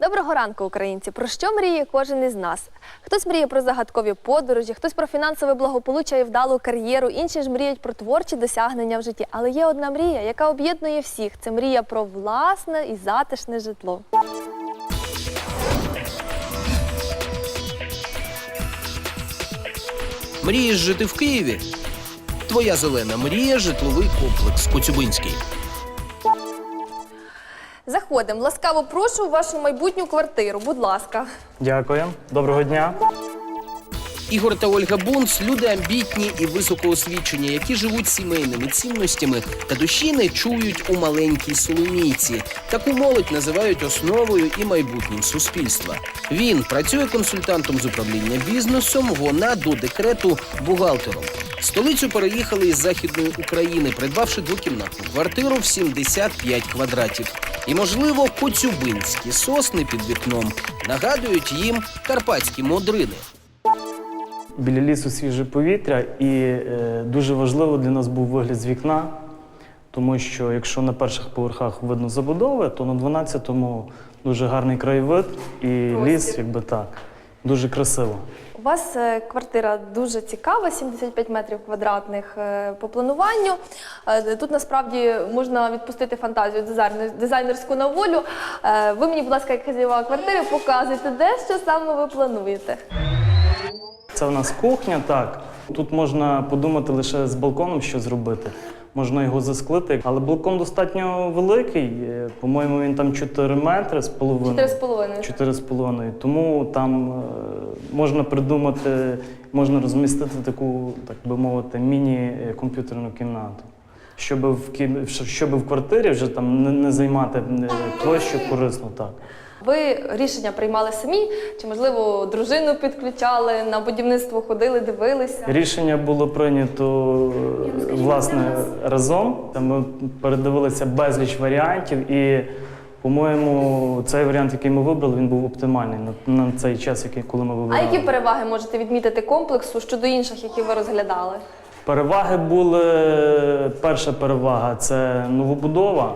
Доброго ранку, українці! Про що мріє кожен із нас? Хтось мріє про загадкові подорожі, хтось про фінансове благополуччя і вдалу кар'єру, інші ж мріють про творчі досягнення в житті. Але є одна мрія, яка об'єднує всіх. Це мрія про власне і затишне житло. Мрієш жити в Києві? Твоя зелена мрія житловий комплекс Коцюбинський. Заходимо. Ласкаво прошу у вашу майбутню квартиру. Будь ласка. Дякую. Доброго дня. Ігор та Ольга Бунц люди амбітні і високоосвічені, які живуть сімейними цінностями та душі не чують у маленькій соломійці. Таку молодь називають основою і майбутнім суспільства. Він працює консультантом з управління бізнесом. Вона до декрету бухгалтером. Столицю переїхали із західної України, придбавши двокімнатну квартиру в 75 квадратів. І, можливо, коцюбинські сосни під вікном нагадують їм карпатські модрини. Біля лісу свіже повітря, і е, дуже важливо для нас був вигляд з вікна, тому що якщо на перших поверхах видно забудови, то на 12-му дуже гарний краєвид і ліс, якби так, дуже красиво. У вас е, квартира дуже цікава, 75 метрів квадратних е, по плануванню. Тут насправді можна відпустити фантазію дизайнер- дизайнерську на волю. Ви мені, будь ласка, як хазяєва квартири, показуйте, де що саме ви плануєте. Це в нас кухня, так. Тут можна подумати лише з балконом, що зробити. Можна його засклити, але балкон достатньо великий. е, По-моєму, він там 4 метри з половиною. 4,5. Чотири з половиною. Тому там е, можна придумати, можна розмістити таку, так би мовити, міні-комп'ютерну кімнату. Щоб в, кі- щоб в квартирі вже там не, не займати е, площу корисно так. Ви рішення приймали самі, чи можливо дружину підключали, на будівництво ходили, дивилися? Рішення було прийнято е, власне разом. Ми передивилися безліч варіантів, і, по-моєму, цей варіант, який ми вибрали, він був оптимальний на, на цей час, який коли ми А які переваги можете відмітити комплексу щодо інших, які ви розглядали? Переваги були. Перша перевага це новобудова,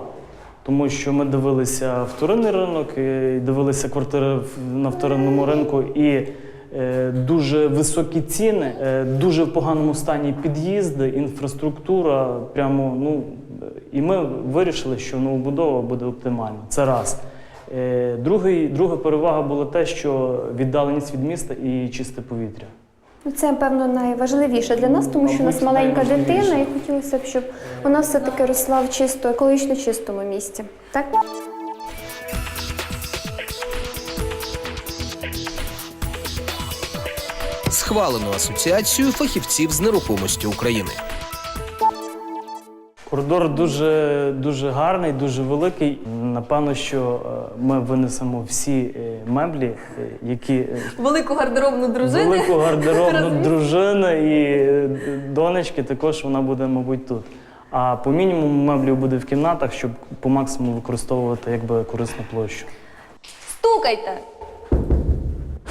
тому що ми дивилися вторинний ринок, і дивилися квартири на вторинному ринку і е, дуже високі ціни, е, дуже в поганому стані під'їзди, інфраструктура. Прямо ну і ми вирішили, що новобудова буде оптимальна. Це раз. Е, Другий, друга перевага була те, що віддаленість від міста і чисте повітря. Ну, Це, певно, найважливіше для нас, тому що у нас маленька дитина, і хотілося б, щоб вона все-таки росла в чисто, екологічно чистому місці. Так? Схвалену асоціацією фахівців з нерухомості України. Коридор дуже, дуже гарний, дуже великий. Напевно, що е, ми винесемо всі е, меблі, е, які Велику гардеробну дружину. велику гардеробну дружину і донечки, також вона буде, мабуть, тут. А по мінімуму меблів буде в кімнатах, щоб по максимуму використовувати якби корисну площу. Стукайте.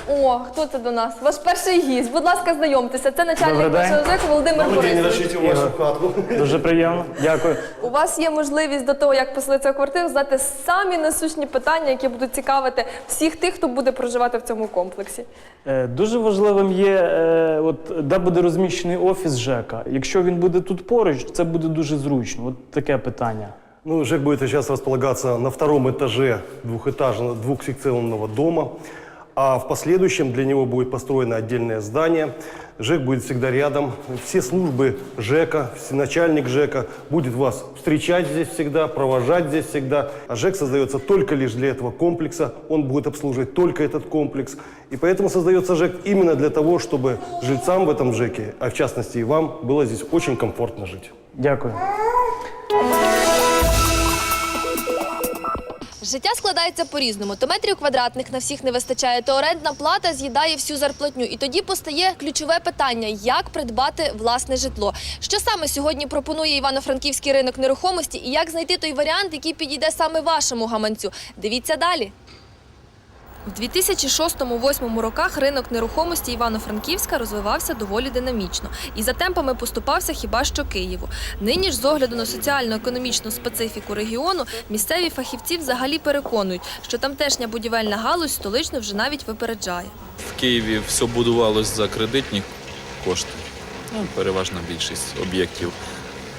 О, хто це до нас? Ваш перший гість. Будь ласка, знайомтеся. Це начальник Добрий день. вашого ЖЕКу Володимир Добрый день, Борисович. разрешите вашу хатку. Дуже приємно. Дякую. У вас є можливість до того, як поселитися в квартиру, задати самі насущні питання, які будуть цікавити всіх тих, хто буде проживати в цьому комплексі. Е, Дуже важливим є, е, от, де буде розміщений офіс ЖЕКа. Якщо він буде тут поруч, це буде дуже зручно. От таке питання. Ну, ЖЭК будет сейчас располагаться на втором этаже двухэтажного, двухсекционного дома, А в последующем для него будет построено отдельное здание. ЖЭК будет всегда рядом. Все службы ЖЭКа, начальник ЖЭКа будет вас встречать здесь всегда, провожать здесь всегда. А ЖЭК создается только лишь для этого комплекса. Он будет обслуживать только этот комплекс. И поэтому создается ЖЭК именно для того, чтобы жильцам в этом ЖЭКе, а в частности и вам, было здесь очень комфортно жить. Дякую. Життя складається по-різному. То метрів квадратних на всіх не вистачає, то орендна плата з'їдає всю зарплатню. І тоді постає ключове питання: як придбати власне житло. Що саме сьогодні пропонує Івано-Франківський ринок нерухомості і як знайти той варіант, який підійде саме вашому гаманцю? Дивіться далі. У 2006-2008 роках ринок нерухомості Івано-Франківська розвивався доволі динамічно і за темпами поступався хіба що Києву. Нині ж, з огляду на соціально-економічну специфіку регіону, місцеві фахівці взагалі переконують, що тамтешня будівельна галузь столичну вже навіть випереджає. В Києві все будувалось за кредитні кошти, ну, переважна більшість об'єктів.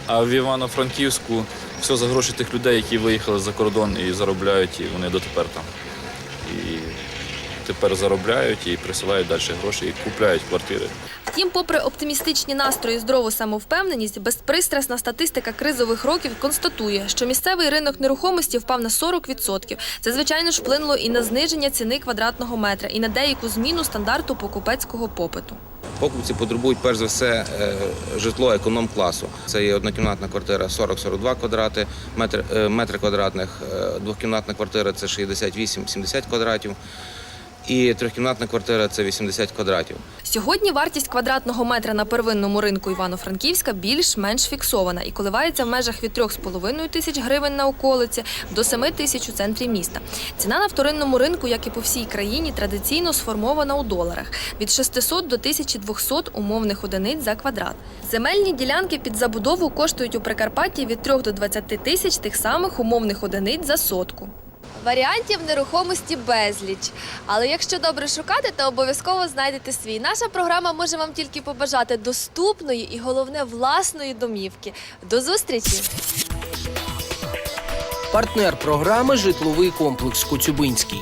А в Івано-Франківську все за гроші тих людей, які виїхали за кордон і заробляють, і вони дотепер там. І тепер заробляють і присилають далі гроші, і купляють квартири. Втім, попри оптимістичні настрої, і здорову самовпевненість, безпристрасна статистика кризових років констатує, що місцевий ринок нерухомості впав на 40%. Це, звичайно ж, вплинуло і на зниження ціни квадратного метра, і на деяку зміну стандарту покупецького попиту. Покупці потребують перш за все е, житло економ-класу. Це є однокімнатна квартира 40-42 квадрати, метр, е, метри квадратних, е, двохкімнатна квартира це 68-70 квадратів. І трьохкімнатна квартира це 80 квадратів. Сьогодні вартість квадратного метра на первинному ринку Івано-Франківська більш-менш фіксована і коливається в межах від 3,5 тисяч гривень на околиці до 7 тисяч у центрі міста. Ціна на вторинному ринку, як і по всій країні, традиційно сформована у доларах від 600 до 1200 умовних одиниць за квадрат. Земельні ділянки під забудову коштують у Прикарпатті від 3 до 20 тисяч тих самих умовних одиниць за сотку. Варіантів нерухомості безліч. Але якщо добре шукати, то обов'язково знайдете свій. Наша програма може вам тільки побажати доступної і головне власної домівки. До зустрічі! Партнер програми житловий комплекс Коцюбинський.